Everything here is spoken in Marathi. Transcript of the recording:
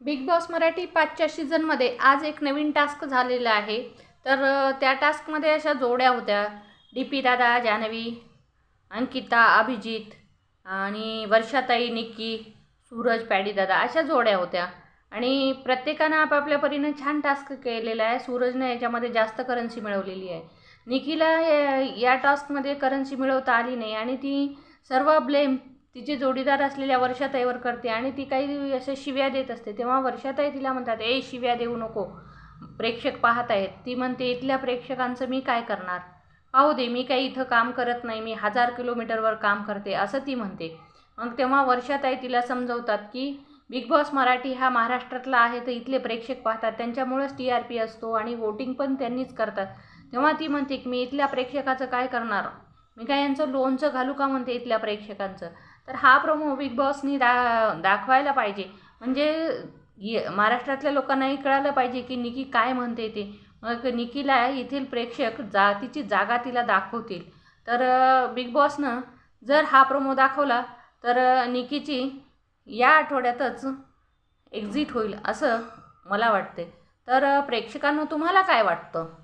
बिग बॉस मराठी पाचच्या सीझनमध्ये आज एक नवीन टास्क झालेला आहे. तर त्या टास्कमध्ये अशा जोड्या होत्या. डी पी दादा जान्हवी अंकिता अभिजित आणि वर्षाताई निक्की सूरज पॅडीदादा अशा जोड्या होत्या. आणि प्रत्येकानं आपापल्या परीनं छान टास्क केलेला आहे. सूरजनं याच्यामध्ये जास्त करन्सी मिळवलेली आहे. निकीला या- या टास्कमध्ये करन्सी मिळवता आली नाही आणि ती सर्व ब्लेम तिचे जोडीदार असलेल्या वर्षाताईवर करते आणि ती काही अशा शिव्या देत असते. तेव्हा वर्षाताई तिला म्हणतात ए शिव्या देऊ नको. प्रेक्षक पाहत आहेत. ती म्हणते इथल्या प्रेक्षकांचं मी काय करणार? पाहू दे मी काही इथं काम करत नाही. मी हजार किलोमीटरवर काम करते असं ती म्हणते. मग तेव्हा वर्षाताई तिला समजवतात की बिग बॉस मराठी हा महाराष्ट्रातला आहे तर इथले प्रेक्षक पाहतात. त्यांच्यामुळेच टी आर पी असतो आणि वोटिंग पण त्यांनीच करतात. तेव्हा ती म्हणते की मी इथल्या प्रेक्षकाचं काय करणार? मी काय यांचं लोणचं घालू का म्हणते इथल्या प्रेक्षकांचं? तर हा प्रोमो बिग बॉसनी दा दाखवायला पाहिजे. म्हणजे ये महाराष्ट्रातल्या लोकांनाही कळालं पाहिजे की निकी काय म्हणते ते. मग निकीला येथील प्रेक्षक जा तिची जागा तिला दाखवतील. तर बिग बॉसनं जर हा प्रोमो दाखवला तर निकीची या आठवड्यातच एक्झिट होईल असं मला वाटते तर प्रेक्षकांना तुम्हाला काय वाटतं?